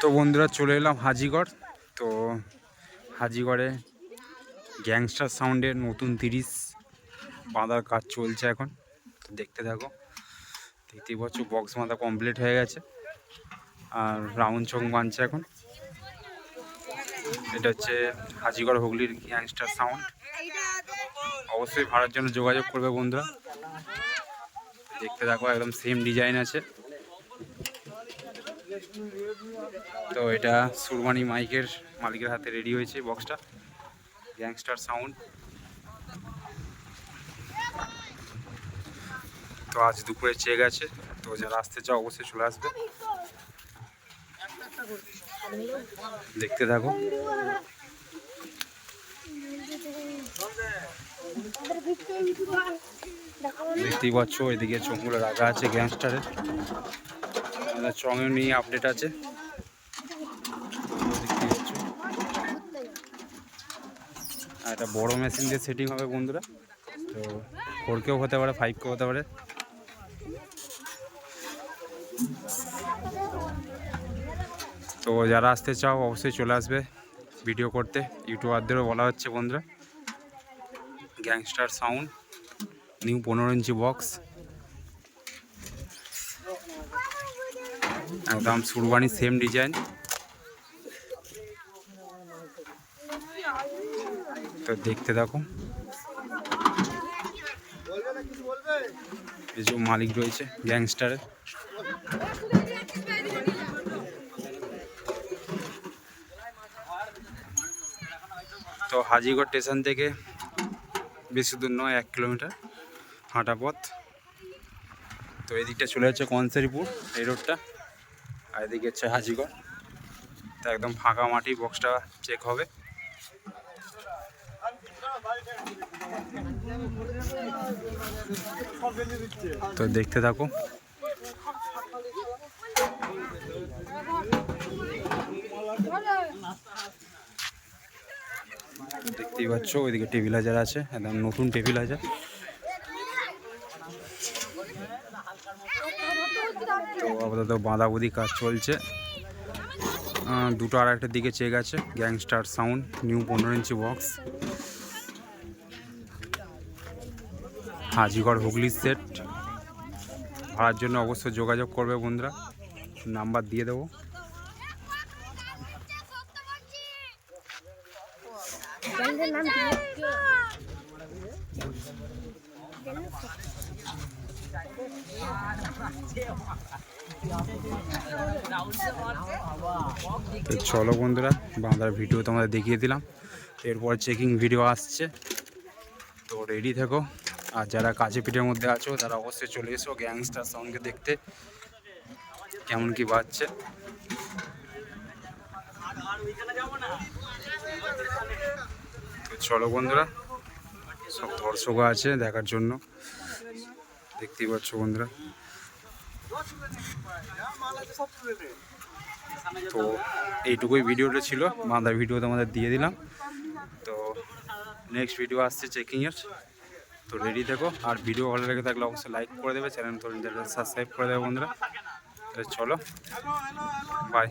তো বন্ধুরা চলে এলাম হাজিগড়। তো হাজিগড়ে গ্যাংস্টার সাউন্ডের নতুন তিরিশ বাঁধার কাজ চলছে এখন। তো দেখতে থাকো, দেখতেই পাচ্ছ বক্স বাঁধা কমপ্লিট হয়ে গেছে। আর রাউন্ড চং বানছে এখন। এটা হচ্ছে হাজিগড় হুগলির গ্যাংস্টার সাউন্ড। অবশ্যই ভাড়ার জন্য যোগাযোগ করবে বন্ধুরা। দেখতে থাকো, একদম সেম ডিজাইন আছে। তো এটা সুরবানি মাইকের মালিকের হাতে রেডি হয়েছে বক্সটা গ্যাংস্টার সাউন্ড তো আজ দুপুরে চেক আছে তো যারা আসতে চাও, অবশ্যই চলে আসবে। দেখতে থাকো। দেখতেই পাচ্ছ এদিকে চোখগুলো রাখা আছে গ্যাংস্টারের চঙে নিয়ে আপডেট আছে। আর এটা বড় মেশিন দিয়ে সেটিং হবে বন্ধুরা। তো ফোর কেও হতে পারে ফাইভ কেও হতে পারে। তো যারা আসতে চাও, অবশ্যই চলে আসবে ভিডিও করতে। ইউটিউবারদেরও বলা হচ্ছে বন্ধুরা। গ্যাংস্টার সাউন্ড নিউ পনেরো ইঞ্চি বক্স একদম সুরবানি সেম ডিজাইন তো দেখতে দেখো যে মালিক রয়েছে গ্যাংস্টারের তো হাজিগড় স্টেশন থেকে বেশি দূর নয়, এক কিলোমিটার হাঁটা পথ। তো এদিকটা চলে যাচ্ছে কনসারিপুর, এই রোডটা এদিকে হচ্ছে হাজিগড়। তো একদম ফাঁকা মাটি বক্সটা চেক হবে। তো দেখতে থাকো। দেখতেই পাচ্ছ, ওইদিকে টেবিল হাজার আছে, একদম নতুন টেবিল হাজার তো আপাতত বাঁধাবুদি কাজ চলছে। দুটো আর একটার দিকে চেক আছে গ্যাংস্টার সাউন্ড নিউ পনেরো inch box Hajigarh Hooghly set ভাড়ার জন্য অবশ্যই যোগাযোগ করবে বন্ধুরা। নাম্বার দিয়ে দেবো। নাম তো চলো বন্ধুরা বাংলার ভিডিও তোমাদের দেখিয়ে দিলাম। এরপর চেকিং ভিডিও আসছে। তো রেডি থেকো। আর যারা কাছে পিঠের মধ্যে আছো, তারা অবশ্যই চলে এসো গ্যাংস্টার সাউন্ডকে দেখতে। কেমন কি বাজছে। চলো বন্ধুরা, সব দর্শকও আছে দেখার জন্য। দেখতেই পাচ্ছ বন্ধুরা। তো এইটুকুই ভিডিওটা ছিল। বাঁধার ভিডিও তোমাদের দিয়ে দিলাম। তো নেক্সট ভিডিও আসছে চেকিংয়ের তো রেডি থেকো। আর ভিডিও ভালো লেগে থাকলে অবশ্যই লাইক করে দেবে। চ্যানেল তো সাবস্ক্রাইব করে দেবে বন্ধুরা। চলো। বাই